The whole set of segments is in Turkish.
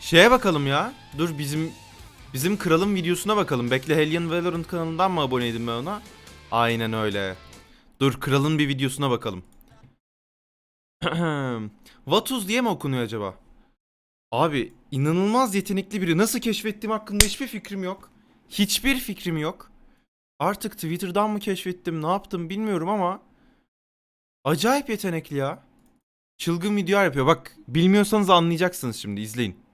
Şeye bakalım ya. Dur bizim bizim kralın videosuna bakalım. Bekle Hellion Valorant kanalından mı aboneydim ben ona? Aynen öyle. Dur kralın bir videosuna bakalım. Vatuz diye mi okunuyor acaba? Abi inanılmaz yetenekli biri. Nasıl keşfettiğim hakkında hiçbir fikrim yok. Hiçbir fikrim yok. Artık Twitter'dan mı keşfettim, ne yaptım bilmiyorum ama acayip yetenekli ya. Çılgın videolar yapıyor. Bak bilmiyorsanız anlayacaksınız şimdi. izleyin.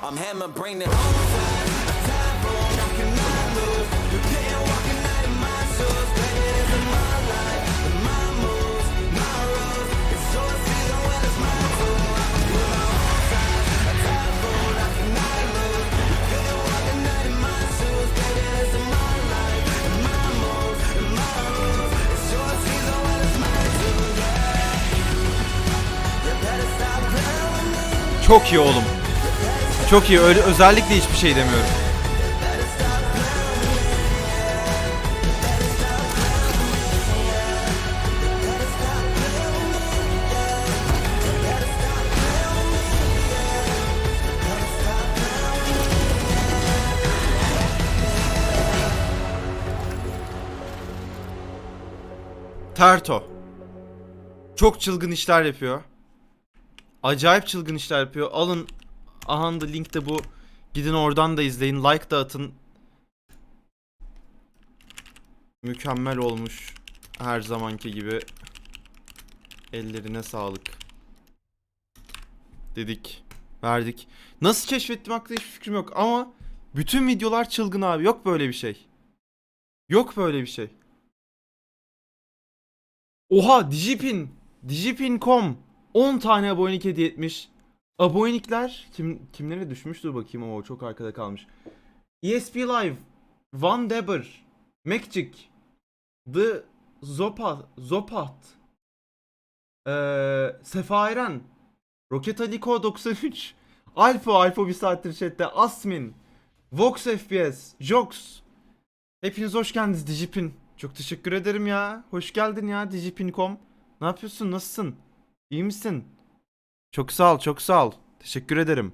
I'm hammer, bring Çok iyi oğlum. Çok iyi. Öyle özellikle hiçbir şey demiyorum. Terto. Çok çılgın işler yapıyor. Acayip çılgın işler yapıyor. Alın aha da link de bu. Gidin oradan da izleyin. Like da atın. Mükemmel olmuş. Her zamanki gibi. Ellerine sağlık. Dedik. Verdik. Nasıl keşfettim hakkında hiçbir fikrim yok ama bütün videolar çılgın abi. Yok böyle bir şey. Yok böyle bir şey. Oha Digipin. Digipin.com 10 tane abonelik hediye etmiş. Abonelikler kim kimlere düşmüştür bakayım o çok arkada kalmış. ESP Live, Van Deber, Mekcik, The Zopat, Zopat, ee, Sefa Eren, Roket Aliko 93, Alfa, Alfa bir saattir chatte, Asmin, Vox FPS, Jox. Hepiniz hoş geldiniz Digipin. Çok teşekkür ederim ya. Hoş geldin ya Digipin.com. Ne yapıyorsun? Nasılsın? İyi misin? Çok sağ ol, çok sağ ol. Teşekkür ederim.